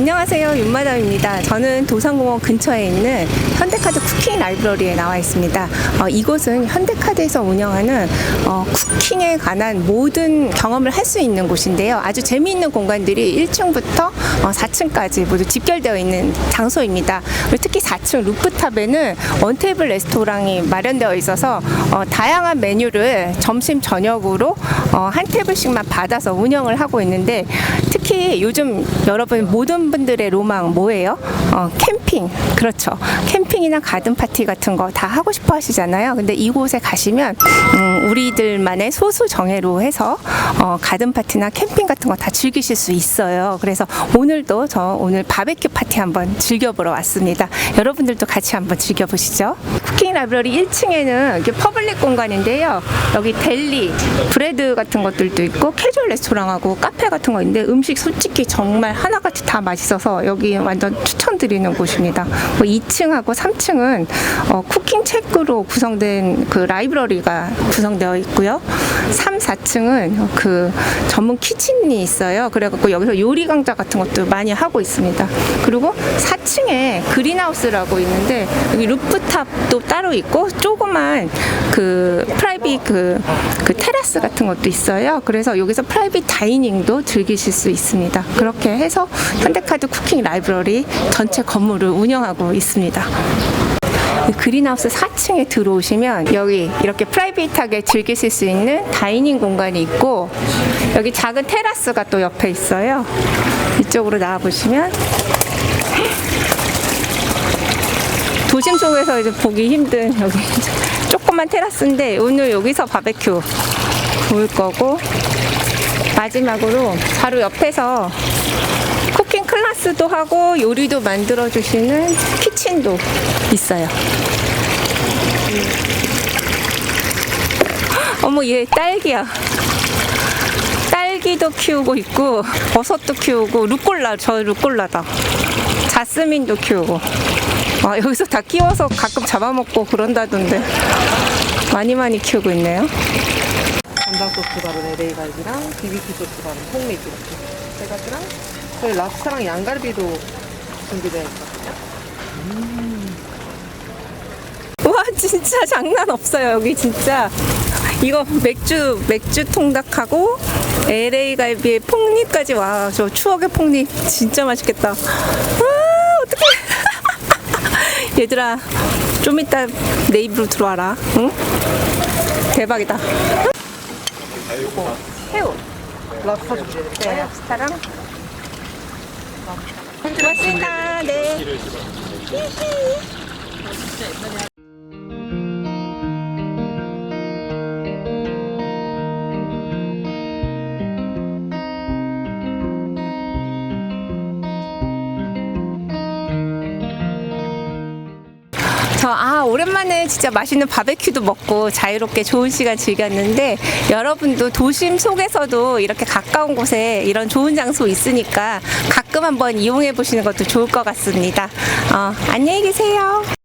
안녕하세요. 윤마담입니다. 저는 도산공원 근처에 있는 현대카드 쿠킹 라이브러리에 나와 있습니다. 어, 이곳은 현대카드에서 운영하는 어, 쿠킹에 관한 모든 경험을 할 수 있는 곳인데요. 아주 재미있는 공간들이 1층부터 어, 4층까지 모두 집결되어 있는 장소입니다. 특히 4층 루프탑에는 원테이블 레스토랑이 마련되어 있어서 어, 다양한 메뉴를 점심 저녁으로 어, 한 테이블씩만 받아서 운영을 하고 있는데 특히 요즘 여러분 모든 분들의 로망 뭐예요? 어, 캠핑 그렇죠. 캠핑이나 가든 파티 같은 거 다 하고 싶어 하시잖아요. 근데 이곳에 가시면 음, 우리들만의 소수 정예로 해서 어, 가든 파티나 캠핑 같은 거 다 즐기실 수 있어요. 그래서 오늘도 저 오늘 바베큐 파티 한번 즐겨보러 왔습니다. 여러분들도 같이 한번 즐겨보시죠. 쿠킹 라이브러리 1층에는 이게 퍼블릭 공간인데요. 여기 델리, 브레드 같은 것들도 있고 캐주얼 레스토랑하고 카페 같은 거 있는데 음식 솔직히 정말 하나같이 다 맛있어서 여기 완전 추천드리는 곳입니다. 2층하고 3층은 어, 쿠킹 책으로 구성된 그 라이브러리가 구성되어 있고요. 3, 4층은 그 전문 키친이 있어요. 그래갖고 여기서 요리 강좌 같은 것도 많이 하고 있습니다. 그리고 4층에 그린하우스라고 있는데 여기 루프탑도 따로 있고 조그만 그 프라이빗 그, 그 테라스 같은 것도 있어요. 그래서 여기서 프라이빗 다이닝도 즐기실 수 있 습니다. 그렇게 해서 현대카드 쿠킹 라이브러리 전체 건물을 운영하고 있습니다. 이 그린하우스 4층에 들어오시면 여기 이렇게 프라이빗하게 즐기실 수 있는 다이닝 공간이 있고 여기 작은 테라스가 또 옆에 있어요. 이쪽으로 나와 보시면 도심 속에서 이제 보기 힘든 여기 조그만 테라스인데 오늘 여기서 바베큐 구울 거고 마지막으로 바로 옆에서 쿠킹 클래스도 하고 요리도 만들어 주시는 키친도 있어요. 어머 얘 딸기야. 딸기도 키우고 있고 버섯도 키우고 루꼴라 저 루꼴라다. 자스민도 키우고. 아, 여기서 다 키워서 가끔 잡아먹고 그런다던데 많이 많이 키우고 있네요. 간장 소스 바른 LA 갈비랑 BBQ 소스 바른 콩미지 이렇게 세 가지랑 저희 랍스타랑 양갈비도 준비되어 있거든요. 와 진짜 장난 없어요 여기 진짜. 이거 맥주 맥주 통닭하고 LA 갈비에 폭리까지 와 저 추억의 폭리. 진짜 맛있겠다. 아 어떡해. 얘들아 좀 이따 내 입으로 들어와라. 응? 대박이다 새우 랍스타 준비해드릴게요. 네 랍스타랑 고맙습니다. 네 저, 아, 오랜만에 진짜 맛있는 바베큐도 먹고 자유롭게 좋은 시간 즐겼는데 여러분도 도심 속에서도 이렇게 가까운 곳에 이런 좋은 장소 있으니까 가끔 한번 이용해 보시는 것도 좋을 것 같습니다. 어, 안녕히 계세요.